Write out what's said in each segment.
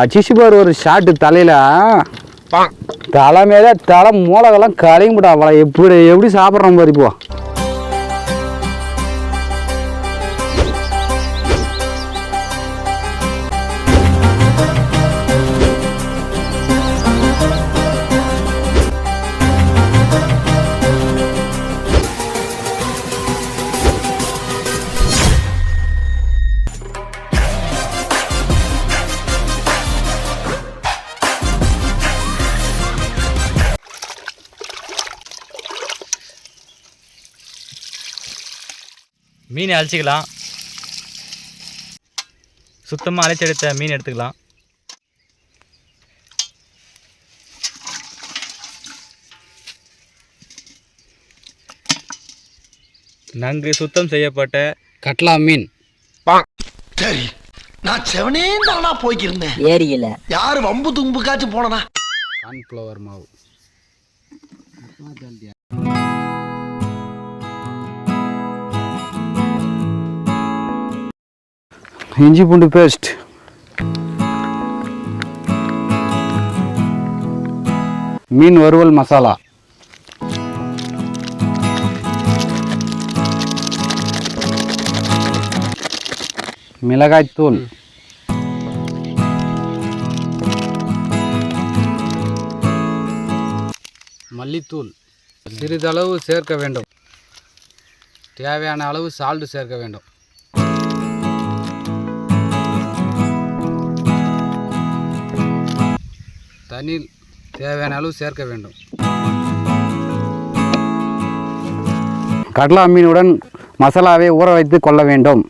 அச்சிச்சு பாரு ஒரு ஷாட்டு தலையில. தலை மேல தலை மூலகெல்லாம் கலையும்டா அவளை எப்படி எப்படி சாப்பிட்றோம் பாரு இப்போ. மீன் அழிச்சிக்கலாம். சுத்தமாக அழைச்செடுத்த மீன் எடுத்துக்கலாம். நன்கு சுத்தம் செய்யப்பட்ட கட்லா மீன். சரி நான் செவனே தானா போய்க்கிருந்தேன். ஏரியில. யாரு வம்பு தும்புக்காச்சும் போனனா? கார்ன்ஃப்ளவர் மாவு. இஞ்சி பூண்டு பேஸ்ட் மீன் வறுவல் மசாலா. மிளகாய்த்தூள். மல்லித்தூள். சிறிதளவு சேர்க்க வேண்டும். தேவையான அளவு சால்ட் சேர்க்க வேண்டும். தண்ணீர் தேவையான அளவு சேர்க்க வேண்டும். கடலா மீனுடன் மசாலாவை ஊற வைத்து கொள்ள வேண்டும்.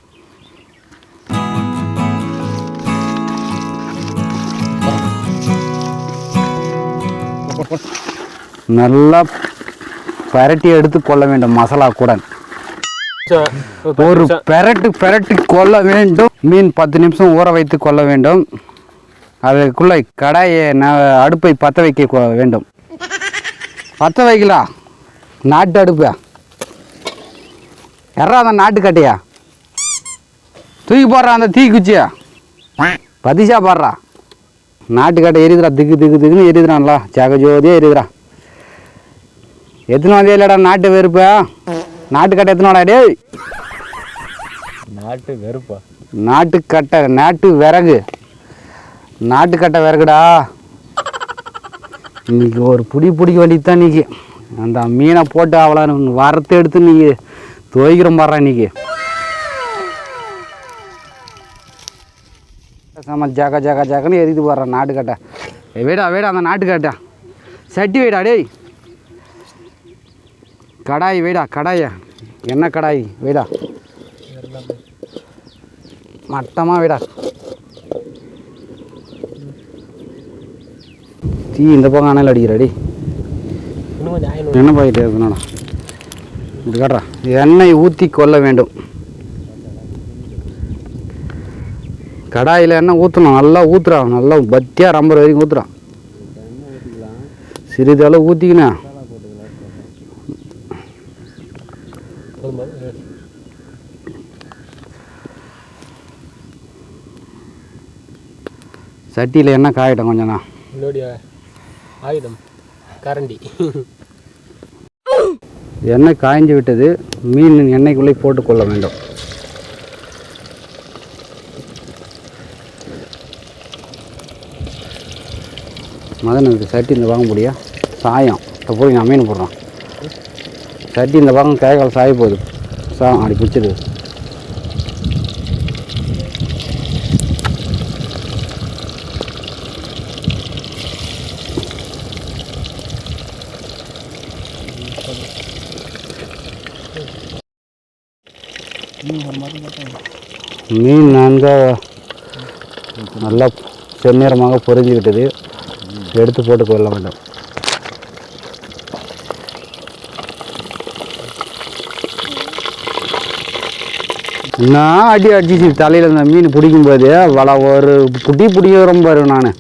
நல்லா பரட்டி எடுத்து கொள்ள வேண்டும் மசாலா கூட ஒரு பெரட்டு பெரட்டி கொள்ள வேண்டும். மீன் பத்து நிமிஷம் ஊற வைத்து கொள்ள வேண்டும். அதுக்குள்ளே கடாயை அடுப்பை பற்ற வைக்க வேண்டும். பற்ற வைக்கலாம் நாட்டு அடுப்பு? எறா அந்த நாட்டு கட்டையா? தூக்கி போடுறா அந்த தீ குச்சியா பதிஷா பாடுறா நாட்டுக்கட்டை எரியுதுடா திக்கு திக்கு திக்குன்னு எரியுதுடான்ல ஜகஜோதியாக எரியுதுடா. எத்தனை வந்தே இல்லைடா நாட்டு வெறுப்பா? நாட்டுக்கட்டை எத்தனை வாடா டேய். நாட்டு வெறுப்பா? நாட்டுக்கட்டை நாட்டு விறகு. நாட்டுக்கட்டை விறகுடா. இன்னைக்கு ஒரு புடி பிடிக்க வேண்டியது தான் இன்னைக்கு. அந்த மீனை போட்டு அவ்வளோ வரத்தை எடுத்து நீ துவைக்கிற பாடுறா இன்னைக்கு. சாம ஜாக்கா ஜாக ஜாகன்னு எரிது போடுறான் நாட்டுக்கட்டை. வேடா வேடா அந்த நாட்டுக்கட்டை. சட்டி வைடா டேய். கடாய் வேடா கடாயா. என்ன கடாய் வேடா? மட்டமாக விடா. தீ இந்த பக்கம் அணையில் அடிக்கிறடி என்ன பாக்கிட்டு இருக்கணும்டா இது காட்டுறா. எண்ணெய் ஊற்றி கொள்ள வேண்டும். கடாயில் எண்ணெய் ஊற்றணும் நல்லா ஊற்றுறான் நல்லா பத்தியாக ரம்பர் வரைக்கும் ஊற்றுறான் சிறிதளவு ஊற்றிக்கினேன் சட்டியில் என்ன காயட்டும் கொஞ்சம் ஆயுதம். கரண்டி. எண்ணெய் காய்ஞ்சு விட்டது. மீன் எண்ணெய்க்குள்ளே போட்டுக்கொள்ள வேண்டும். மதன் இந்த சட்டி இந்த பாகம் முடியா சாயம். இப்போ போய் நான் மீன் போடுறான். சட்டி இந்த பாகம் கைகால் சாய போகுது. சா அப்படி பிடிச்சிது மீன் நன்கா நல்லா செந்நேரமாக பொறிஞ்சிக்கிட்டது. எடுத்து போட்டு கொள்ள வேண்டும். நான் அடி அடிச்சு தலையில் இந்த மீன் பிடிக்கும்போது வள ஒரு புட்டி பிடிக்கிறோம் பாரு நான்.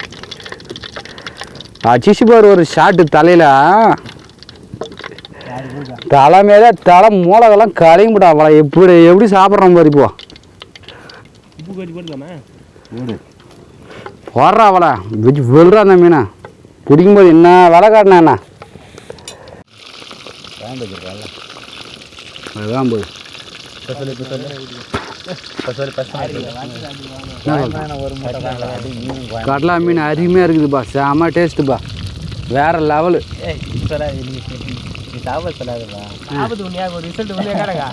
அடிச்சு பாரு ஒரு ஷாட்டு தலையில். தலை மேலே தலை மூலகெல்லாம் கலையும்டா அவளை எப்படி எப்படி சாப்பிட்றோம் பாரு இப்போ. உப்பு கட்டி போட்டுக்கலாமா போடுறா அவளை. வச்சு வெளுறா அந்த மீனை. பிடிக்கும்போது என்ன விலை காட்டினா அதுதான் போய். கடலா மீன் அருமையாக இருக்குதுப்பா. செம டேஸ்ட்டுப்பா வேற லெவலு ஆபத்து உண்மையா ஒரு ரிசல்ட் உண்மையா காடங்க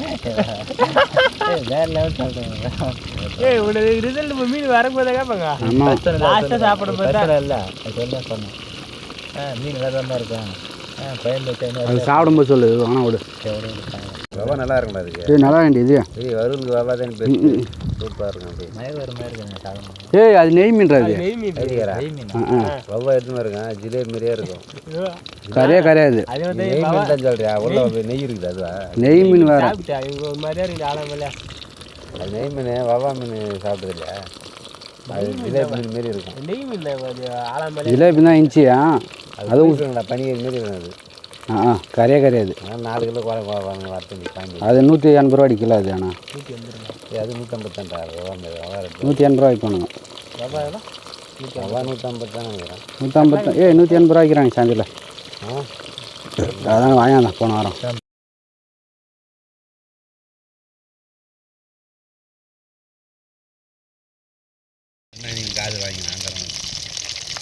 ஏய் உனக்கு ரிசல்ட் மீன் வரும்போது கேட்பாங்க லாஸ்ட்டாக சாப்பிடும் போது தான். அது சாப்பிடும்போது சொல்லு வேணா விடு. ரவா நல்லா இருக்கும் அதுக்கு ஏய் நல்லா வேண்டியது ஏய் வறுவலுக்கு ரவா தான் பெஸ்ட்டு சூப்பராக இருக்கும் அப்படியே. ஏய் அது நெய் அது நெய் மீன் ஆ ஆ. ரவா எடுத்துன்னு இருக்கேன் ஜிலேபி மாதிரியே இருக்கும். கரையே கரையாது நெய் மீன் தான் சொல்றியா? உள்ள அப்படியே நெய் இருக்குது அதுவா? நெய் மீன் வேற. ஒரு மாதிரியா இருக்குது ஆளாமல்ல அது நெய் மீன் வவா மீன் சாப்பிட்டது இல்லையா அது ஜிலேபி மீன் மாரி இருக்கும். நெய் மீன் ஆளாமல்ல ஜிலேபி தான் இன்ச்சியா அது ஊசுங்களா பனியர் மாரி இருக்கும் அது. ஆ ஆ கரையே கரையாது. நாலு கிலோ குறை வாங்க வரத்து அது நூற்றி எண்பது ரூபாடி கிலோ அது ஆனால் ஏய், அது நூற்றம்பத்தாண்டா ரவா மீன் ரவா ரேட்டு நூற்றி எண்பது ரூபாய்க்கு பண்ணுங்க ரவா நூற்றம்பது தான் நினைக்கிறேன். நூற்றம்பத்து ஏய் நூற்றி எண்பது ரூபாய்க்கிறாங்க சாந்தியில் ஆ? அதான் வாங்கியாந்தான் போன வாரம்.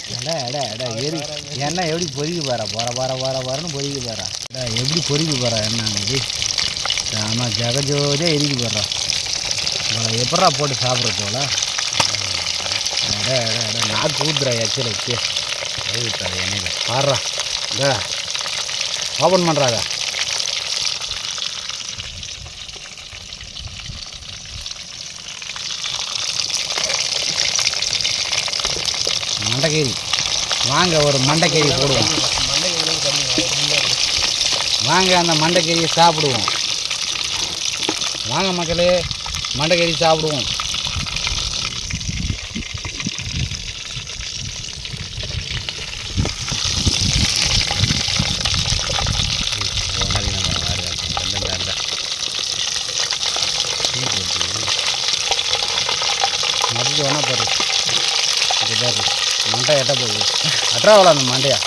எரி என்ன எப்படி பொறிக்கு போகிறா போகிற போகிற போகிற போகிறன்னு பொறிக்கு போகிற எப்படி பொறிக்கு போகிறா என்னன்னு இது ஆமாம் ஜெகஜோதியாக எரிக்கு போடுறா. எப்படா போட்டு சாப்பிட்றது போல நாக்கு ஊத்துறா எச்சில் வச்சு ஊற்றுறா எண்ணெயில் பாடுறா. இந்த. ஓப்பன் பண்ணுறாதா மண்டைக்கறி வாங்க ஒரு மண்டைக்கறி போடுவோம். வாங்க அந்த மண்டைக்கறியை சாப்பிடுவோம். வாங்க மக்களே மண்டைக்கறி சாப்பிடுவோம் மறுபடியும் வேணா பாரு இது பாரு மண்டை எட்ட போகுது அட்ராவலா அந்த மண்டையா.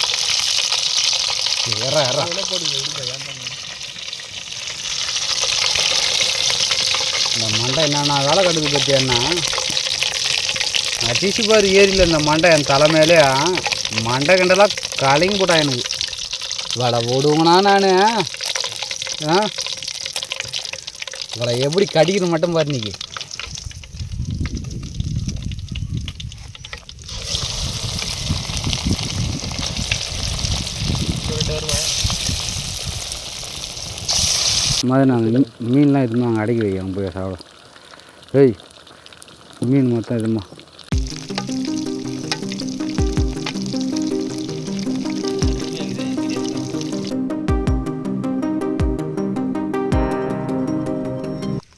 எறா எறா இந்த மண்டை என்னென்ன வேலை கட்டுது பற்றியன்னா அடிச்சு பாரு ஏரியில் இந்த மண்டை என் தலை மேலே மண்டை கண்டெல்லாம் கலங்கி போட்டா எனக்கு. வலை போடுவேனா நான்? ஆ? வலை எப்படி கடிக்கிறது மட்டும் பாரு இன்னைக்கு மாதிரி நாங்கள் மீன்லாம் எதுவுமே அங்கே அடக்கி வைக்கிறோம் போய் சாப்பிட ஏய் மீன் மொத்தம் எதுமா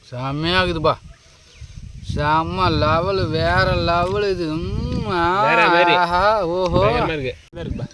செம்மையாகுதுப்பா. செம்ம லெவலு வேற லெவல் இது. ம், ஆ, வேற. மாதிரி. ஆஹா, ஓஹோ இருக்குப்பா.